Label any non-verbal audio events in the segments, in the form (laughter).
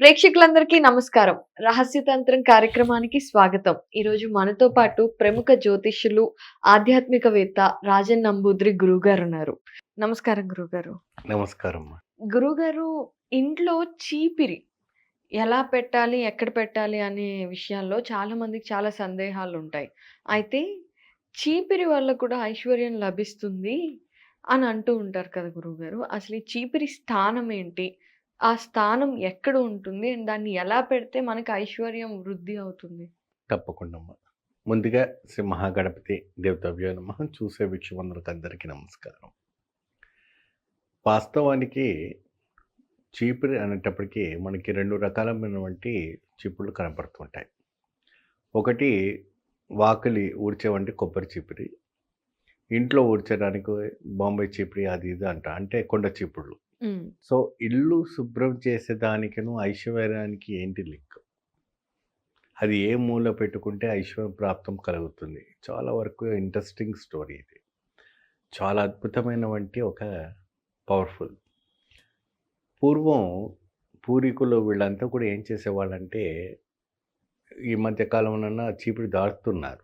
ప్రేక్షకులందరికీ నమస్కారం. రహస్యతంత్రం కార్యక్రమానికి స్వాగతం. ఈరోజు మనతో పాటు ప్రముఖ జ్యోతిష్యులు ఆధ్యాత్మికవేత్త రాజన్ నంబూద్రి గురువు గారు ఉన్నారు. నమస్కారం గురుగారు. నమస్కారం. గురుగారు ఇంట్లో చీపిరి ఎలా పెట్టాలి ఎక్కడ పెట్టాలి అనే విషయాల్లో చాలా మందికి చాలా సందేహాలు ఉంటాయి అయితే చీపిరి వల్ల కూడా ఐశ్వర్యం లభిస్తుంది అని అంటూ ఉంటారు కదా గురువుగారు అసలు ఈ చీపిరి స్థానం ఏంటి? ఆ స్థానం ఎక్కడ ఉంటుంది? అండ్ దాన్ని ఎలా పెడితే మనకి ఐశ్వర్యం వృద్ధి అవుతుంది? తప్పకుండా ముందుగా శ్రీ మహాగణపతి దేవతవ్యో నమ. చూసే వీక్షకులందరికి అందరికీ నమస్కారం. వాస్తవానికి చీపురు అనేటప్పటికీ మనకి రెండు రకాలమైనటువంటి చీపుళ్ళు కనపడుతుంటాయి. ఒకటి వాకిలి ఊడ్చేవంటి కొబ్బరి చీపిరి. ఇంట్లో ఊడ్చడానికి బాంబే చీపిరి అది ఇది అంట. అంటే కొండ చీపుళ్ళు సో ఇల్లు శుభ్రం చేసేదానికిను ఐశ్వర్యానికి ఏంటి లింక్? అది ఏ మూల పెట్టుకుంటే ఐశ్వర్య ప్రాప్తం కలుగుతుంది? చాలా వరకు ఇంట్రెస్టింగ్ స్టోరీ ఇది. చాలా అద్భుతమైన వంటి ఒక పవర్ఫుల్. పూర్వం పూర్వీకులు వీళ్ళంతా కూడా ఏం చేసేవాళ్ళంటే ఈ మధ్య కాలంలో చీపురు దాటుతున్నారు.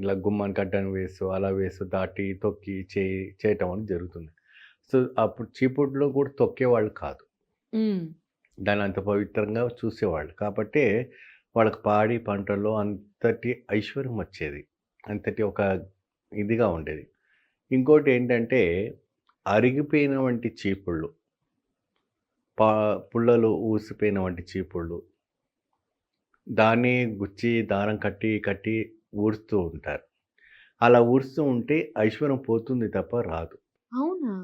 ఇలా గుమ్మానికి అడ్డం వేసు అలా వేసు దాటి తొక్కి చే చేయటం అనేది జరుగుతుంది. సో అప్పుడు చీపుడులో కూడా తొక్కేవాళ్ళు కాదు. దాన్ని అంత పవిత్రంగా చూసేవాళ్ళు. కాబట్టి వాళ్ళకి పాడి పంటల్లో అంతటి ఐశ్వర్యం వచ్చేది. అంతటి ఒక ఇదిగా ఉండేది. ఇంకోటి ఏంటంటే అరిగిపోయిన వంటి చీపుళ్ళు పా పుల్లలు ఊసిపోయిన వంటి చీపుళ్ళు దాన్ని గుచ్చి దారం కట్టి కట్టి ఊడుస్తూ ఉంటారు. అలా ఊడుస్తూ ఉంటే ఐశ్వర్యం పోతుంది తప్ప రాదు. అవునా?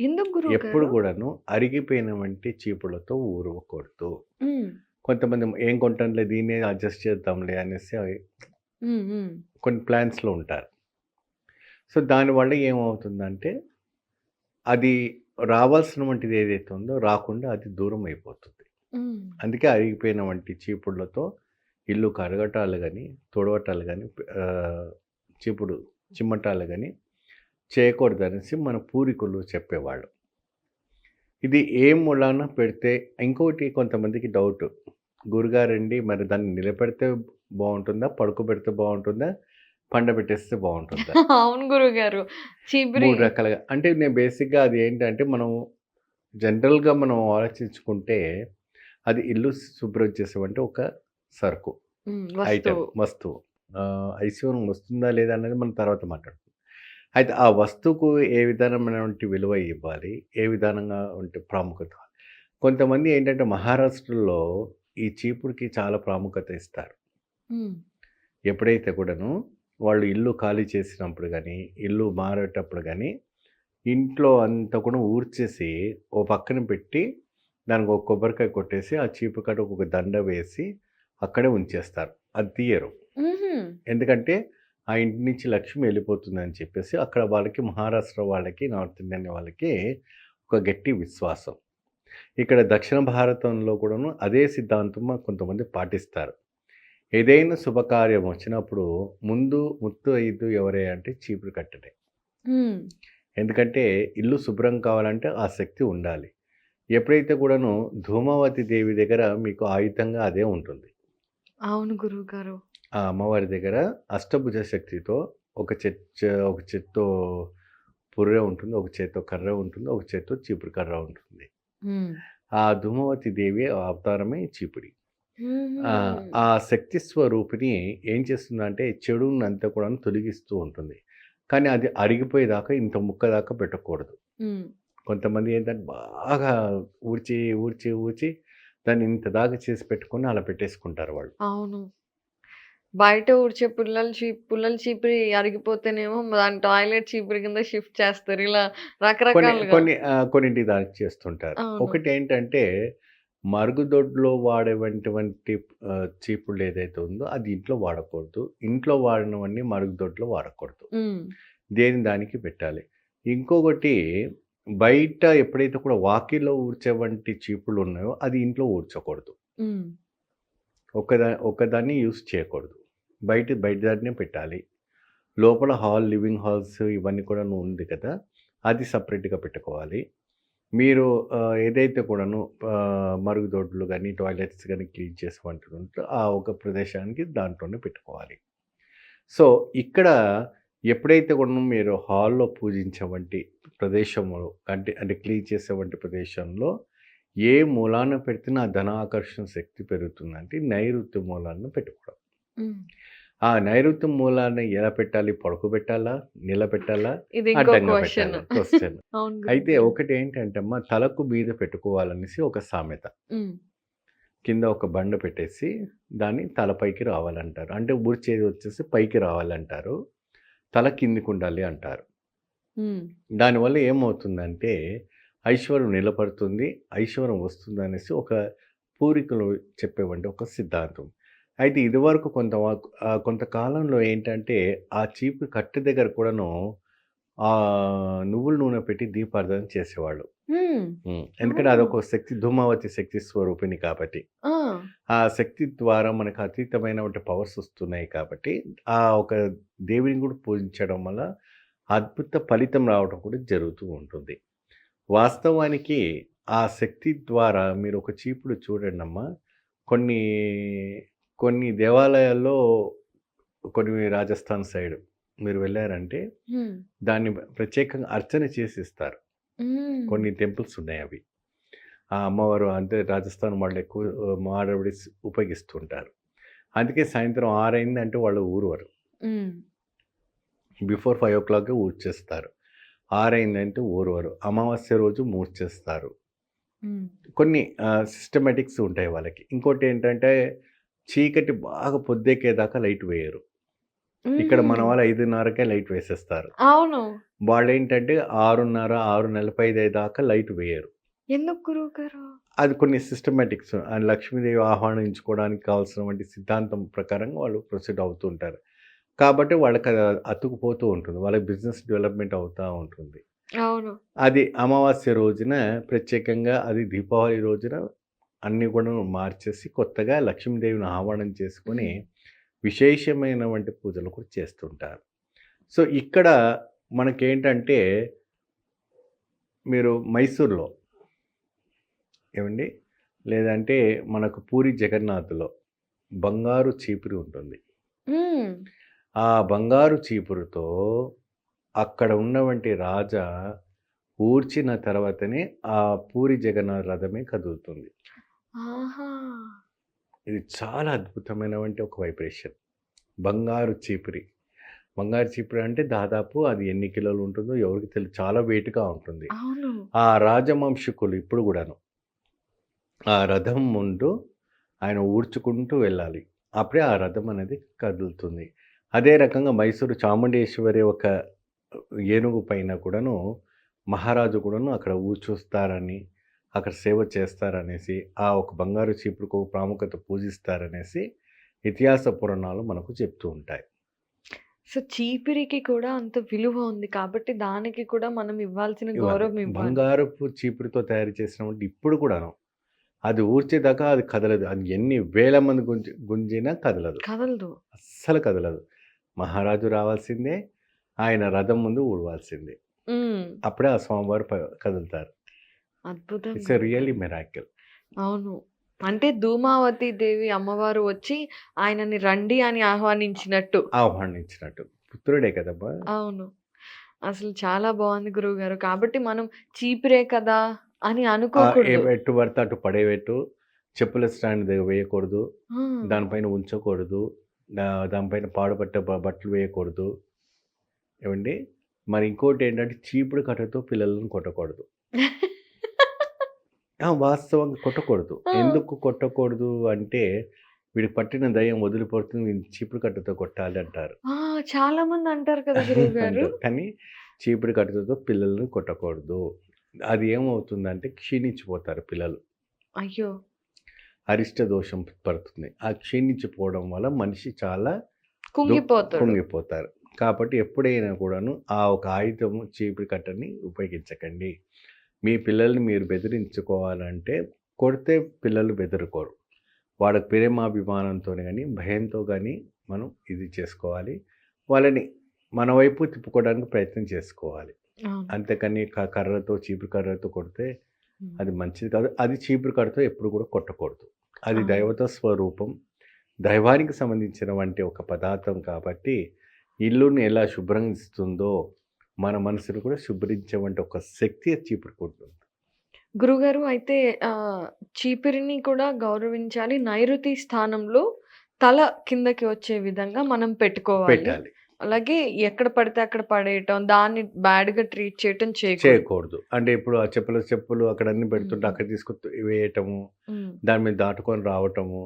ఎందుకు ఎప్పుడు కూడాను అరిగిపోయిన వంటి చీపులతో ఊరవకూడదు కొంతమంది ఏం కొంటాంలే దీన్నే అడ్జస్ట్ చేద్దాంలే అనేసి కొన్ని ప్లాన్స్లో ఉంటారు. సో దానివల్ల ఏమవుతుందంటే అది రావాల్సిన వంటిది ఏదైతే ఉందో రాకుండా అది దూరం అయిపోతుంది. అందుకే అరిగిపోయిన వంటి చీపుళ్ళతో ఇల్లు కరగటాలు కానీ తొడవటాలు కానీ చీపుడు చిమ్మటాలు కానీ చేయకూడదు అనేసి మన పూర్వీకులు చెప్పేవాళ్ళు. ఇది ఏ మూలాన పెడితే ఇంకోటి కొంతమందికి డౌట్. గురుగారండి మరి దాన్ని నిలబెడితే బాగుంటుందా? పడుకోబెడితే బాగుంటుందా? పండబెట్టేస్తే బాగుంటుందా? (laughs) అవును గురువు గారు చీపిరి. మూడు రకాలుగా. అంటే నేను బేసిక్గా అది ఏంటంటే మనం జనరల్గా మనం ఆలోచించుకుంటే అది ఇల్లు శుభ్రం చేసేవంటే ఒక సరుకు. ఐటమ్ వస్తువు. ఐశ్వర్యం వస్తుందా లేదా అనేది మనం తర్వాత మాట్లాడుకుందాం. అయితే ఆ వస్తువుకు ఏ విధానమైనటువంటి విలువ ఇవ్వాలి? ఏ విధానంగా ఉంటే ప్రాముఖ్యత కొంతమంది ఏంటంటే మహారాష్ట్రలో ఈ చీపుడికి చాలా ప్రాముఖ్యత ఇస్తారు. ఎప్పుడైతే కూడాను వాళ్ళు ఇల్లు ఖాళీ చేసినప్పుడు కానీ ఇల్లు మారేటప్పుడు కానీ ఇంట్లో అంతా కూడా ఊడ్చేసి ఓ పక్కన పెట్టి దానికి ఒక కొబ్బరికాయ కొట్టేసి ఆ చీపు కట్ట ఒక దండ వేసి అక్కడే ఉంచేస్తారు. అది తీయరు. ఎందుకంటే ఆ ఇంటి నుంచి లక్ష్మి వెళ్ళిపోతుంది అని చెప్పేసి అక్కడ వాళ్ళకి మహారాష్ట్ర వాళ్ళకి నార్త్ ఇండియన్ వాళ్ళకి ఒక గట్టి విశ్వాసం. ఇక్కడ దక్షిణ భారతంలో కూడాను అదే సిద్ధాంతం కొంతమంది పాటిస్తారు. ఏదైనా శుభకార్యం వచ్చినప్పుడు ముందు ముత్తు ఐదు ఎవరే అంటే చీపురు కట్టడే. ఎందుకంటే ఇల్లు శుభ్రం కావాలంటే ఆ శక్తి ఉండాలి. ఎప్పుడైతే కూడాను ధూమావతి దేవి దగ్గర మీకు ఆయుధంగా అదే ఉంటుంది. అవును గురువు గారు ఆ అమ్మవారి దగ్గర అష్టభుజ శక్తితో ఒక చెట్ ఒక చేత్తో పుర్రె ఉంటుంది ఒక చేత్తో కర్ర ఉంటుంది ఒక చేత్తో చీపురు కర్ర ఉంటుంది. ఆ ధూమవతి దేవి అవతారమే చీపుడి ఆ, శక్తి స్వరూపిణి ఏం చేస్తుందంటే చెడుని అంతా కూడా తొలగిస్తూ ఉంటుంది. కానీ అది అరిగిపోయేదాకా ఇంత ముక్క దాకా పెట్టకూడదు కొంతమంది ఏంటంటే బాగా ఊడ్చి ఊడ్చి ఊడ్చి దాన్ని ఇంత దాకా చేసి పెట్టుకొని అలా పెట్టేసుకుంటారు వాళ్ళు. అవును. బయట ఊడ్చే పుల్లల చీ పుల్లల చీపిరి అరిగిపోతేనేమో దాని టాయిలెట్ చీపిరి కింద షిఫ్ట్ చేస్తారు. ఇలా కొన్ని రకరకాలుగా. కొన్ని ఆ, కొన్నింటి దానికి చేస్తుంటారు. అవును. ఒకటి ఏంటంటే మరుగుదొడ్లో వాడేటువంటి ఆ, చీపుళ్ళు ఏదైతే ఉందో అది ఇంట్లో వాడకూడదు. ఇంట్లో వాడినవన్నీ మరుగుదొడ్లో వాడకూడదు. ఉమ్, దేని దానికి పెట్టాలి? ఇంకొకటి బయట ఎప్పుడైతే కూడా వాకిలో ఊడ్చేవంటి చీపులు ఉన్నాయో అది ఇంట్లో ఊడ్చకూడదు. ఉమ్, ఒకదా ఒకదాన్ని యూస్ చేయకూడదు. బయట బయట దాన్నే పెట్టాలి. లోపల హాల్ లివింగ్ హాల్స్ ఇవన్నీ కూడా ఉంది కదా అది సపరేట్గా పెట్టుకోవాలి. మీరు ఏదైతే కూడాను మరుగుదొడ్లు కానీ టాయిలెట్స్ కానీ క్లీన్ చేసేవంటిదుంటో ఆ ఒక ప్రదేశానికి దాంట్లోనే పెట్టుకోవాలి. సో, ఇక్కడ ఎప్పుడైతే కూడా మీరు హాల్‌లో పూజించే వంటి ప్రదేశంలో అంటే అంటే క్లీన్ చేసే వంటి ప్రదేశంలో ఏ మూలాన పెడితేనే ఆ ధనాకర్షణ శక్తి పెరుగుతుందంటే నైరుతి మూలాన పెట్టుకోవడం. ఆ నైరుతి మూలాన ఎలా పెట్టాలి? పడుకోబెట్టాలా? నిలబెట్టాలా? అడ్డంగా. పెట్టాలా? (laughs) అవును అయితే గురువుగారు. ఒకటేంటంటే అమ్మ తలకు మీద పెట్టుకోవాలనేసి ఒక సామెత. కింద ఒక బండ పెట్టేసి దాన్ని తలపైకి రావాలంటారు. అంటే ఊడ్చేది వచ్చేసి పైకి రావాలంటారు. తల కిందకుండాలి అంటారు. హ్మ్. దానివల్ల ఏమవుతుందంటే ఐశ్వర్యం నిలబడుతుంది. ఐశ్వర్యం వస్తుందనేసి ఒక పూర్వీకులు చెప్పేవంటి ఒక సిద్ధాంతం. అయితే ఇదివరకు కొంత కొంతకాలంలో ఏంటంటే ఆ చీపురు కట్టె దగ్గర కూడాను ఆహ్, నువ్వుల నూనె పెట్టి దీపారాధన చేసేవాళ్ళు. ఎందుకంటే! అదొక శక్తి ధూమావతి శక్తి స్వరూపిణి కాబట్టి. ఆ! ఆ శక్తి ద్వారా మనకు అతీతమైనటువంటి పవర్స్ వస్తున్నాయి కాబట్టి, ఆ ఒక దేవిని కూడా పూజించడం వల్ల అద్భుత ఫలితం రావడం కూడా జరుగుతూ ఉంటుంది. వాస్తవానికి ఆ శక్తి ద్వారా మీరు ఒక చీపురు చూడండమ్మా. కొన్ని, కొన్ని దేవాలయాల్లో కొన్ని రాజస్థాన్ సైడ్ మీరు వెళ్ళారంటే హ్మ్. దాన్ని ప్రత్యేకంగా అర్చన చేసి ఇస్తారు. కొన్ని టెంపుల్స్ ఉన్నాయి అవి. ఆ అమ్మవారు అంటే రాజస్థాన్ వాళ్ళు ఎక్కువ మారవడిస్ ఉపయోగిస్తుంటారు. అందుకే సాయంత్రం 6 అయిందంటే వాళ్ళు ఊరవరు. బిఫోర్ 5:00 ఊడ్చేస్తారు. 6 అయిందంటే ఊరవరు. అమావాస్య రోజు మూడ్చేస్తారు. హ్మ్. కొన్ని సిస్టమాటిక్స్ ఉంటాయి వాళ్ళకి. ఇంకోటేంటంటే చీకటి బాగా పొద్దెక్కేదాకా లైట్ వేయరు. ఇక్కడ మన. వాళ్ళు 5:30కే లైట్ వేసేస్తారు. అవును. వాళ్ళేంటంటే 6:30, 6:45 దాకా లైట్ వేయరు. ఎందుకు? అది కొన్ని సిస్టమాటిక్స్ అండ్ లక్ష్మీదేవి ఆహ్వానించుకోవడానికి కావాల్సినటువంటి సిద్ధాంతం ప్రకారంగా వాళ్ళు ప్రొసీడ్ అవుతూ ఉంటారు. కాబట్టి వాళ్ళకి అది అతుక్కుపోతూ ఉంటుంది. వాళ్ళకి బిజినెస్ డెవలప్‌మెంట్ అవుతా ఉంటుంది. అవును. అది అమావాస్య రోజున ప్రత్యేకంగా అది దీపావళి రోజున అన్నీ కూడాను మార్చేసి కొత్తగా లక్ష్మీదేవిని ఆహ్వానం చేసుకొని హ్మ్. విశేషమైనటువంటి పూజలు కూడా చేస్తుంటారు. సో, ఇక్కడ మనకేంటంటే మీరు మైసూర్‌లో ఏవండీ? లేదంటే మనకు పూరి జగన్నాథ్‌లో బంగారు చీపురు ఉంటుంది. ఆ బంగారు చీపురుతో అక్కడ ఉన్నవంటి రాజా ఊడ్చిన తర్వాతనే ఆ పూరి జగన్నాథ్ రథమే కదులుతుంది. ఇది చాలా అద్భుతమైనవంటి ఒక వైబ్రేషన్. బంగారు చీపిరి. బంగారు చీపిరి అంటే దాదాపు అది ఎన్ని కిలోలు ఉంటుందో ఎవరికీ తెలీదు. చాలా వెయిట్‌గా ఉంటుంది. ఆ రాజవంశీకులు ఇప్పుడు గూడాను. ఆ రథం ముందు ఆయన ఊడ్చుకుంటూ వెళ్ళాలి. అప్పుడే ఆ రథం అనేది కదులుతుంది. అదే రకంగా మైసూరు చాముండేశ్వరి ఒక ఏనుగు పైన కూడాను మహారాజు కూడాను అక్కడ ఊడ్చుస్తారని, అక్కడ సేవ చేస్తారనేసి, ఆ ఒక బంగారు చీపురుకు ప్రాముఖ్యత పూజిస్తారనేసి ఇతిహాస పురాణాలు మనకు చెప్తూ ఉంటాయి. సో, చీపిరికి కూడా అంత విలువ ఉంది కాబట్టి దానికి కూడా మనం ఇవ్వాల్సిన ఇవ్వాలి. గౌరవం. బంగారపు చీపురుతో తయారు చేసినవంటి ఇప్పుడు కూడాను. అది ఊడ్చేదాకా అది కదలదు. అది ఎన్ని వేల మంది గుంజి గుంజినా కదలదు. కదలదు. అస్సలు కదలదు. మహారాజు రావాల్సిందే. ఆయన రథం ముందు ఊడవాల్సిందే. అప్పుడే ఆ స్వామివారు కదులుతారు. అద్భుతం ఇట్స్ ఎ గురువుగారు. Really miracle. అవును. అంటే ధూమావతి దేవి అమ్మవారు వచ్చి ఆయనని రండి అని ఆహ్వానించినట్టు. ఆహ్వానించినట్టు. పుత్రుడే కదమ్మా! అవును. అసలు చాలా బావుంది గురువుగారు. కాబట్టి మనం చీపిరే కదా అని! అనుకోకూడదు. ఎటు పడితే అటు పడేయబెట్టు. చెప్పుల స్టాండ్ దగ్గర వేయకూడదు. దానిపైన ఉంచకూడదు. దానిపైన పాడుపడ్డ బ బట్టలు వేయకూడదు. ఏవండీ? మరి ఇంకోటేంటంటే చీపురు కట్టతో పిల్లలను కొట్టకూడదు. (laughs) వాస్తవంగా కొట్టకూడదు. ఎందుకు కొట్టకూడదు అంటే వీడికి పట్టిన దయ్యం వదిలిపోతుంది. చీపురు కట్టతో కొట్టాలి అంటారు. చాలా మంది అంటారు కదా. (laughs) కానీ చీపురు కట్టతో పిల్లలను కొట్టకూడదు. అది ఏమవుతుందంటే క్షీణించిపోతారు పిల్లలు. అయ్యో! అరిష్ట దోషం పడుతుంది. ఆ క్షీణించిపోవడం వల్ల మనిషి చాలా దు కుంగిపోతాడు. కుంగిపోతారు. కాబట్టి ఎప్పుడైనా కూడాను ఆ ఒక ఆయుధము చీపురు కట్టని ఉపయోగించకండి. మీ పిల్లల్ని మీరు బెదిరించుకోవాలంటే కొడితే పిల్లలు బెదరుకోరు. వాళ్ళకి ప్రేమాభిమానంతోని గాని, భయంతో గాని మనం ఇది చేసుకోవాలి. వాళ్ళని మన వైపు తిప్పుకోవడానికి ప్రయత్నం చేసుకోవాలి. అంతేకాని కర్రతో చీపురు కర్రతో కొడితే. అది మంచిది కాదు. అది చీపురు కర్రతో ఎప్పుడు కూడా కొట్టకూడదు. అది. దైవత స్వరూపం. దైవానికి సంబంధించిన వంటి ఒక పదార్థం కాబట్టి ఇల్లుని ఎలా శుభ్రమిస్తుందో మన మనసును కూడా శుభ్రించేవంటి ఒక శక్తి చీపురుకుంటుంది. గురుగారు అయితే చీపిరిని కూడా గౌరవించాలి. నైరుతి స్థానంలో తల కిందకి వచ్చే విధంగా మనం పెట్టుకోవాలి. పెట్టాలి. అలాగే ఎక్కడ పడితే అక్కడ పడేయటం, దాన్ని బ్యాడ్‌గా ట్రీట్ చేయటం చేయకూడదు. అంటే ఇప్పుడు ఆ చెప్పుల చెప్పులు అక్కడ అన్నీ పెడుతుంటే. అక్కడ తీసుకొని వేయటము. దాని మీద దాటుకొని రావటము,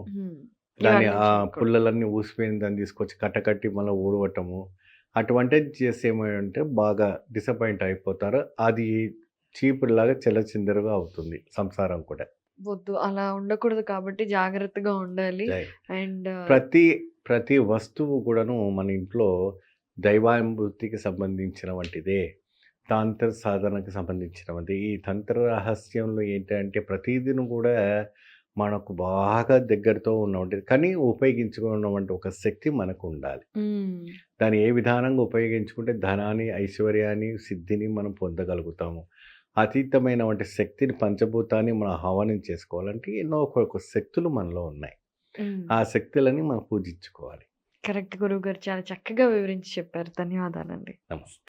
ఇవన్నీ ఆ. పుల్లలన్నీ ఊసిపోయిన దాన్ని తీసుకొచ్చి కట్టకట్టి మళ్ళా ఊడవటము. అటువంటిది చేస్తే ఏమంటే బాగా డిసప్పాయింట్ అయిపోతారు. అది చీపురులాగా చెల్లచిందరగా అవుతుంది సంసారం కూడా. వద్దు. అలా ఉండకూడదు కాబట్టి జాగ్రత్తగా ఉండాలి. అండ్ ప్రతి ప్రతి వస్తువు కూడాను మన ఇంట్లో దైవానుభూతికి సంబంధించిన వంటిదే. తాంత్ర సాధనకు సంబంధించినది. ఈ తంత్ర రహస్యంలో ఏంటంటే ప్రతీదీను కూడా మనకు బాగా దగ్గరతో ఉన్నవంటిది. కానీ ఉపయోగించుకున్నవంటి ఒక శక్తి మనకు ఉండాలి. దాన్ని ఏ విధానంగా ఉపయోగించుకుంటే ధనాన్ని, ఐశ్వర్యాన్ని, సిద్ధిని మనం పొందగలుగుతాము. అతీతమైనవంటి శక్తిని పంచభూతాన్ని మనం ఆహ్వానం చేసుకోవాలంటే ఎన్నో ఒక్కొక్క శక్తులు మనలో ఉన్నాయి. ఆ శక్తులని మనం పూజించుకోవాలి. కరెక్ట్ గురువుగారు. చాలా చక్కగా వివరించి చెప్పారు. ధన్యవాదాలండి. నమస్తే.